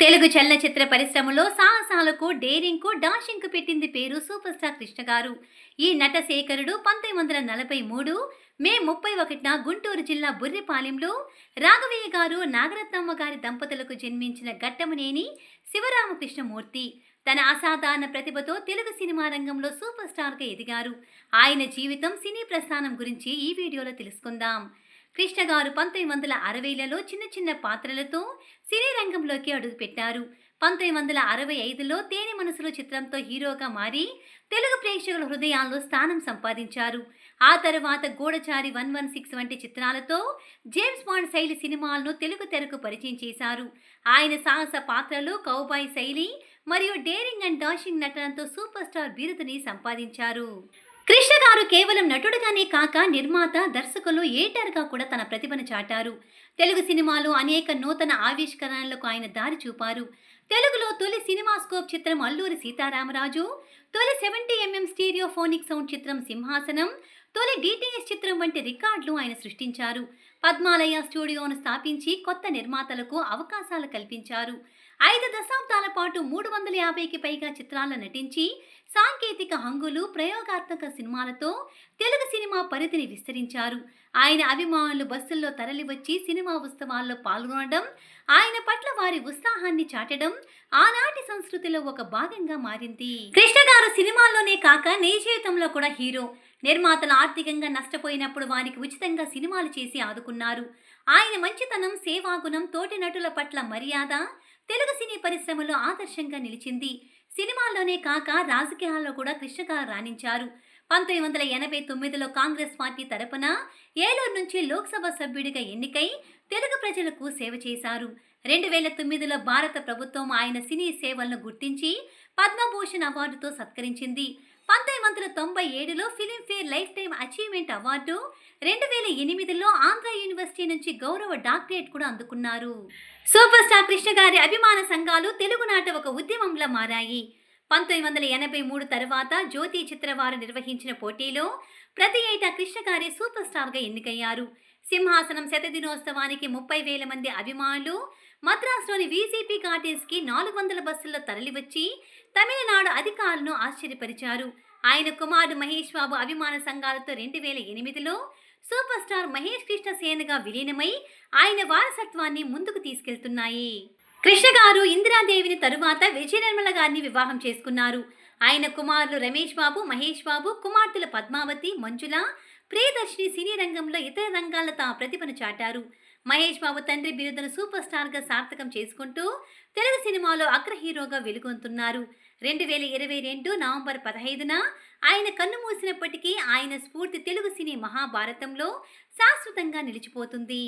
తెలుగు చలనచిత్ర పరిశ్రమలో సాహసాలకు డేరింగ్కు డాషింగ్కు పెట్టింది పేరు సూపర్ స్టార్ కృష్ణ గారు. ఈ నటశేఖరుడు పంతొమ్మిది వందల నలభై మూడు మే ముప్పై ఒకటిన గుంటూరు జిల్లా బుర్రిపాలెంలో రాఘవయ్య గారు నాగరత్నమ్మ గారి దంపతులకు జన్మించిన ఘట్టమనేని శివరామకృష్ణమూర్తి. తన అసాధారణ ప్రతిభతో తెలుగు సినిమా రంగంలో సూపర్ స్టార్గా ఎదిగారు. ఆయన జీవితం సినీ ప్రస్థానం గురించి ఈ వీడియోలో తెలుసుకుందాం. కృష్ణ గారు పంతొమ్మిది వందల అరవైలలో చిన్న చిన్న పాత్రలతో సినీ రంగంలోకి అడుగుపెట్టారు. పంతొమ్మిది వందల అరవై ఐదులో తేనె మనసులో చిత్రంతో హీరోగా మారి తెలుగు ప్రేక్షకుల హృదయాల్లో స్థానం సంపాదించారు. ఆ తర్వాత గూఢచారి వన్ వన్ సిక్స్ వంటి చిత్రాలతో జేమ్స్ బాండ్ శైలి సినిమాలను తెలుగు తెరకు పరిచయం చేశారు. ఆయన సాహస పాత్రలు కౌబాయ్ శైలి మరియు డేరింగ్ అండ్ డాషింగ్ నటనతో సూపర్ స్టార్ బిరుదుని సంపాదించారు. కృష్ణ గారు కేవలం నటుడుగానే కాక నిర్మాత దర్శకులు ఏటర్గా కూడా తన ప్రతిభను చాటారు. తెలుగు సినిమాలో అనేక నూతన ఆవిష్కరణలకు ఆయన దారి చూపారు. తెలుగులో తొలి సినిమాస్కోప్ చిత్రం అల్లూరి సీతారామరాజు తొలి సెవెంటీ ఎంఎం స్టీరియోఫోనిక్ సౌండ్ చిత్రం సింహాసనం తొలి డిటిఎస్ చిత్రం వంటి రికార్డులు ఆయన సృష్టించారు. పద్మాలయ స్టూడియోను స్థాపించి కొత్త నిర్మాతలకు అవకాశాలు కల్పించారు. ఐదు దశాబ్దాల పాటు మూడు వందల యాభైకి పైగా చిత్రాల్లో నటించి సాంకేతిక హంగులు ప్రయోగాత్మక సినిమాలతో తెలుగు సినిమా పరిధిని విస్తరించారు. ఆయన అభిమానులు బస్సుల్లో తరలివచ్చి సినిమా ఉత్సవాల్లో పాల్గొనడం ఆయన పట్ల వారి ఉత్సాహాన్ని చాటడం ఆనాటి సంస్కృతిలో ఒక భాగంగా మారింది. కృష్ణ గారు సినిమాల్లోనే కాక నిజ జీవితంలో కూడా హీరో. నిర్మాతలు ఆర్థికంగా నష్టపోయినప్పుడు వారికి ఉచితంగా సినిమాలు చేసి ఆదుకున్నారు. ఆయన మంచితనం సేవాగుణం తోటి నటుల పట్ల మర్యాద తెలుగు సినీ పరిశ్రమలో ఆదర్శంగా నిలిచింది. సినిమాల్లోనే కాక రాజకీయాల్లో కూడా కృష్ణగారు రాణించారు. పంతొమ్మిది వందల ఎనభై తొమ్మిదిలో కాంగ్రెస్ పార్టీ తరపున ఏలూరు నుంచి లోక్సభ సభ్యుడిగా ఎన్నికై తెలుగు ప్రజలకు సేవ చేశారు. రెండు వేల తొమ్మిదిలో భారత ప్రభుత్వం ఆయన సినీ సేవలను గుర్తించి పద్మభూషణ్ అవార్డుతో సత్కరించింది. పంతొమ్మిది వందల తొంభై ఏడులో Filmfare lifetime achievement award రెండు వేల ఎనిమిదిలో ఆంధ్ర యూనివర్సిటీ నుంచి గౌరవ డాక్టరేట్ కూడా అందుకున్నారు. సూపర్ స్టార్ కృష్ణ గారి అభిమాన సంఘాలు తెలుగునాట ఒక ఉద్యమంలా మారాయి. పంతొమ్మిది వందల ఎనభై మూడు తర్వాత జ్యోతి చిత్రవారు నిర్వహించిన పోటీలో ప్రతి ఏటా కృష్ణ గారి సూపర్ స్టార్గా ఎన్నికయ్యారు. సింహాసనం శతదినోత్సవానికి ముప్పై వేల మంది అభిమానులు మద్రాసులోని వీసీపీ కి నాలుగు వందల బస్సుల్లో తరలివచ్చి తమిళనాడు అధికారులను ఆశ్చర్యపరిచారు. ఆయన కుమారుడు మహేష్ బాబు అభిమాన సంఘాలతో రెండు వేల ఎనిమిదిలో సూపర్ స్టార్ మహేష్ కృష్ణ సేనగా విలీనమై ఆయన వారసత్వాన్ని ముందుకు తీసుకెళ్తున్నాయి. కృష్ణ గారు ఇందిరాదేవిని తరువాత విజయ నిర్మల గారిని వివాహం చేసుకున్నారు. ఆయన కుమారులు రమేష్ బాబు మహేష్ బాబు కుమార్తెలు పద్మావతి మంజుల ప్రియదర్శిని సినీ రంగంలో ఇతర రంగాల్లో తమ ప్రతిభను చాటారు. మహేష్ బాబు తండ్రి బిరుదును సూపర్ స్టార్గా సార్థకం చేసుకుంటూ తెలుగు సినిమాలో అగ్ర హీరోగా వెలుగొందుతున్నారు రెండు వేల ఇరవై రెండు నవంబర్ పదహైదున ఆయన కన్ను మూసినప్పటికీ ఆయన స్ఫూర్తి తెలుగు సినీ మహాభారతంలో శాశ్వతంగా నిలిచిపోతుంది.